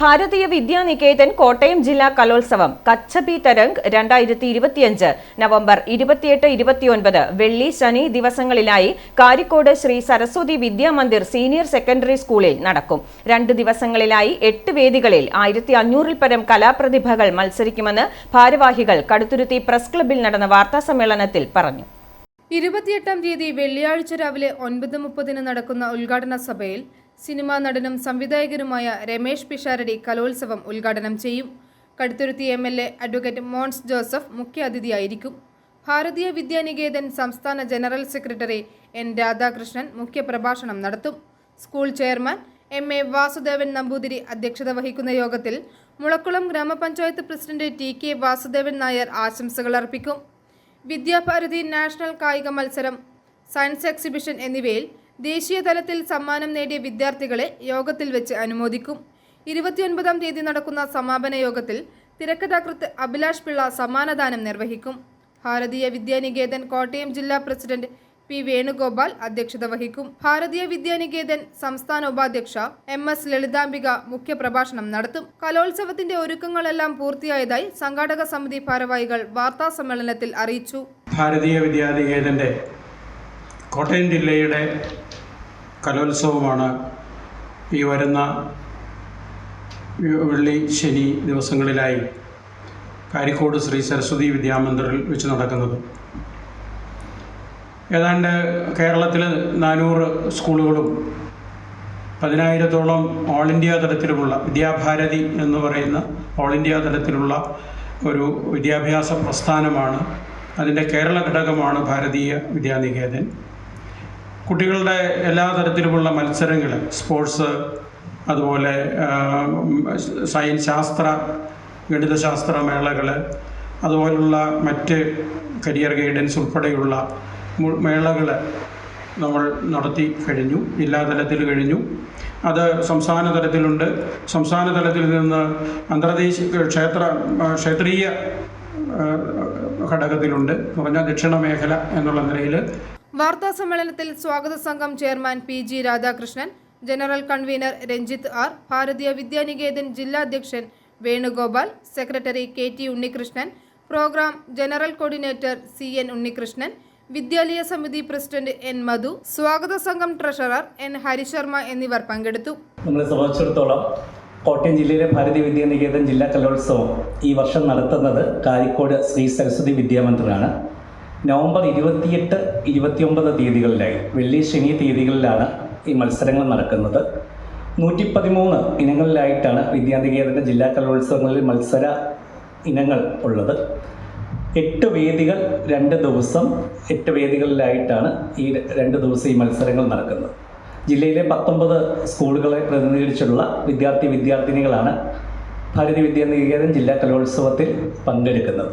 ഭാരതീയ വിദ്യാനികേതൻ കോട്ടയം ജില്ലാ കലോത്സവം കച്ചബി തരംഗ് രണ്ടായിരത്തി ഇരുപത്തിയഞ്ച് നവംബർ ഇരുപത്തിയെട്ട് ഇരുപത്തിയൊൻപത് വെള്ളി ശനി ദിവസങ്ങളിലായി കാരിക്കോട് ശ്രീ സരസ്വതി വിദ്യാമന്ദിർ സീനിയർ സെക്കൻഡറി സ്കൂളിൽ നടക്കും. രണ്ട് ദിവസങ്ങളിലായി എട്ട് വേദികളിൽ ആയിരത്തി അഞ്ഞൂറിൽ പരം കലാപ്രതിഭകൾ മത്സരിക്കുമെന്ന് ഭാരവാഹികൾ കടുത്തുരുത്തി പ്രസ് ക്ലബിൽ നടന്ന വാർത്താസമ്മേളനത്തിൽ പറഞ്ഞു. ഇരുപത്തിയെട്ടാം തീയതി വെള്ളിയാഴ്ച രാവിലെ ഒൻപത് മുപ്പതിന് നടക്കുന്ന ഉദ്ഘാടന സഭയിൽ സിനിമാ നടനും സംവിധായകനുമായ രമേഷ് പിഷാരടി കലോത്സവം ഉദ്ഘാടനം ചെയ്യും. Kaduthuruthy M L A advocate Mons Joseph മുഖ്യാതിഥിയായിരിക്കും. Bharatiya Vidyaniketan സംസ്ഥാന ജനറൽ സെക്രട്ടറി എൻ രാധാകൃഷ്ണൻ മുഖ്യപ്രഭാഷണം നടത്തും. School chairman M A Vasudevan Namboothiri അധ്യക്ഷത വഹിക്കുന്ന യോഗത്തിൽ മുളക്കുളം ഗ്രാമപഞ്ചായത്ത് president T K Vasudevan Nair ആശംസകൾ അർപ്പിക്കും. വിദ്യാഭാരതി നാഷണൽ കായിക മത്സരം സയൻസ് എക്സിബിഷൻ എന്നിവയിൽ ദേശീയ തലത്തിൽ സമ്മാനം നേടിയ വിദ്യാർത്ഥികളെ യോഗത്തിൽ വെച്ച് അനുമോദിക്കും. ഇരുപത്തിയൊൻപതാം തീയതി നടക്കുന്ന സമാപന യോഗത്തിൽ തിരക്കഥാകൃത്ത് അഭിലാഷ് പിള്ള സമ്മാനദാനം നിർവഹിക്കും. ഭാരതീയ വിദ്യാനികേതൻ കോട്ടയം ജില്ലാ പ്രസിഡന്റ് പി വേണുഗോപാൽ അധ്യക്ഷത വഹിക്കും. ഭാരതീയ വിദ്യാനികേതൻ സംസ്ഥാന ഉപാധ്യക്ഷ എം എസ് ലളിതാംബിക മുഖ്യപ്രഭാഷണം നടത്തും. കലോത്സവത്തിന്റെ ഒരുക്കങ്ങളെല്ലാം പൂർത്തിയായതായി സംഘാടക സമിതി ഭാരവാഹികൾ വാർത്താ സമ്മേളനത്തിൽ അറിയിച്ചു. ഭാരതീയ വിദ്യാനികേതന്റെ കോട്ടയം ജില്ലയുടെ കലോത്സവമാണ് ഈ വരുന്ന വെള്ളി ശനി ദിവസങ്ങളിലായി കാരിക്കോട് ശ്രീ സരസ്വതി വിദ്യാമന്ദിറിൽ വെച്ച് നടക്കുന്നത്. ഏതാണ്ട് കേരളത്തിൽ നാനൂറ് സ്കൂളുകളും പതിനായിരത്തോളം ഓൾ ഇന്ത്യ തലത്തിലുമുള്ള വിദ്യാഭാരതി എന്ന് പറയുന്ന ഓൾ ഇന്ത്യ തലത്തിലുള്ള ഒരു വിദ്യാഭ്യാസ പ്രസ്ഥാനമാണ്. അതിന്റെ കേരള ഘടകമാണ് ഭാരതീയ വിദ്യാനികേതൻ. കുട്ടികളുടെ എല്ലാ തരത്തിലുമുള്ള മത്സരങ്ങൾ സ്പോർട്സ് അതുപോലെ സയൻസ് ശാസ്ത്ര ഗണിതശാസ്ത്ര മേളകൾ അതുപോലുള്ള മറ്റ് കരിയർ ഗൈഡൻസ് ഉൾപ്പെടെയുള്ള മേളകൾ നമ്മൾ നടത്തി കഴിഞ്ഞു ജില്ലാ തലത്തിൽ കഴിഞ്ഞു. അത് സംസ്ഥാന തലത്തിലുണ്ട്. സംസ്ഥാന തലത്തിൽ നിന്ന് അന്തർദേശീയ ക്ഷേത്ര ക്ഷേത്രീയ ഘടകത്തിലുണ്ട്. ഘടകത്തിലുണ്ട് പറഞ്ഞാൽ ദക്ഷിണ മേഖല എന്നുള്ള നിലയിൽ വാർത്താ സമ്മേളനത്തിൽ സ്വാഗത സംഘം chairman P G Radhakrishnan general convener Ranjith R Bharatiya Vidyaniketan ജില്ലാ അധ്യക്ഷൻ Venugopal secretary K T Unnikrishnan programme general coordinator C N Unnikrishnan വിദ്യാലയ സമിതി പ്രസിഡന്റ് എൻ മധു സ്വാഗത സംഘം ട്രഷറർ എൻ ഹരിശർമ്മ എന്നിവർ പങ്കെടുത്തു. നമ്മളെ സംബന്ധിച്ചിടത്തോളം കോട്ടയം ജില്ലയിലെ ഭാരതീയ വിദ്യാനികേതൻ ജില്ലാ കലോത്സവം ഈ വർഷം നടത്തുന്നത് കാരിക്കോട് ശ്രീ സരസ്വതി വിദ്യാമന്ദിറാണ്. നവംബർ ഇരുപത്തിയെട്ട് ഇരുപത്തിയൊമ്പത് തീയതികളിലായി വെള്ളി ശനി തീയതികളിലാണ് ഈ മത്സരങ്ങൾ നടക്കുന്നത്. നൂറ്റി പതിമൂന്ന് ഇനങ്ങളിലായിട്ടാണ് വിദ്യാനികേതന്റെ ജില്ലാ കലോത്സവങ്ങളിൽ മത്സര ഇനങ്ങൾ ഉള്ളത്. എട്ട് വേദികൾ രണ്ട് ദിവസം എട്ട് വേദികളിലായിട്ടാണ് ഈ രണ്ട് ദിവസം ഈ മത്സരങ്ങൾ നടക്കുന്നത്. ജില്ലയിലെ പത്തൊമ്പത് സ്കൂളുകളെ പ്രതിനിധീകരിച്ചുള്ള വിദ്യാർത്ഥി വിദ്യാർത്ഥിനികളാണ് ഭാരതീയ വിദ്യാനികേതൻ ജില്ലാ കലോത്സവത്തിൽ പങ്കെടുക്കുന്നത്.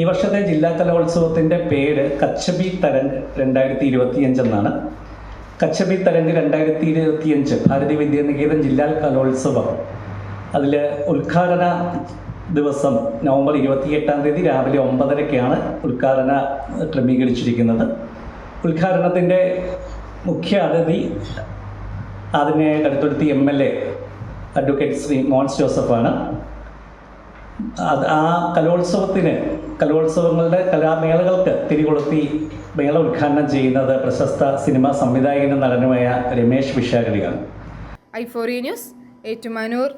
ഈ വർഷത്തെ ജില്ലാ കലോത്സവത്തിന്റെ പേര് കച്ചബി തരംഗ് രണ്ടായിരത്തി ഇരുപത്തിയഞ്ച് എന്നാണ് കച്ചബി തരംഗ് രണ്ടായിരത്തി ഇരുപത്തിയഞ്ച് ഭാരതീയ വിദ്യാനികേതൻ ജില്ലാ കലോത്സവം. അതിൽ ഉദ്ഘാടന ദിവസം നവംബർ ഇരുപത്തിയെട്ടാം തീയതി രാവിലെ ഒമ്പതരയ്ക്കാണ് ഉദ്ഘാടന ക്രമീകരിച്ചിരിക്കുന്നത്. ഉദ്ഘാടനത്തിന്റെ മുഖ്യ അതിഥി അതിനെ Kaduthuruthy M L A advocate Shri Mons ജോസഫാണ്. ആ കലോത്സവത്തിന് കലോത്സവങ്ങളുടെ കലാമേളകൾക്ക് തിരികൊളുത്തി മേള ഉദ്ഘാടനം ചെയ്യുന്നത് പ്രശസ്ത സിനിമാ സംവിധായകനും നടനുമായ രമേശ് വിശാഖലിയാണ് ഐ ഫോറി ന്യൂസ് ഏറ്റുമാനൂർ.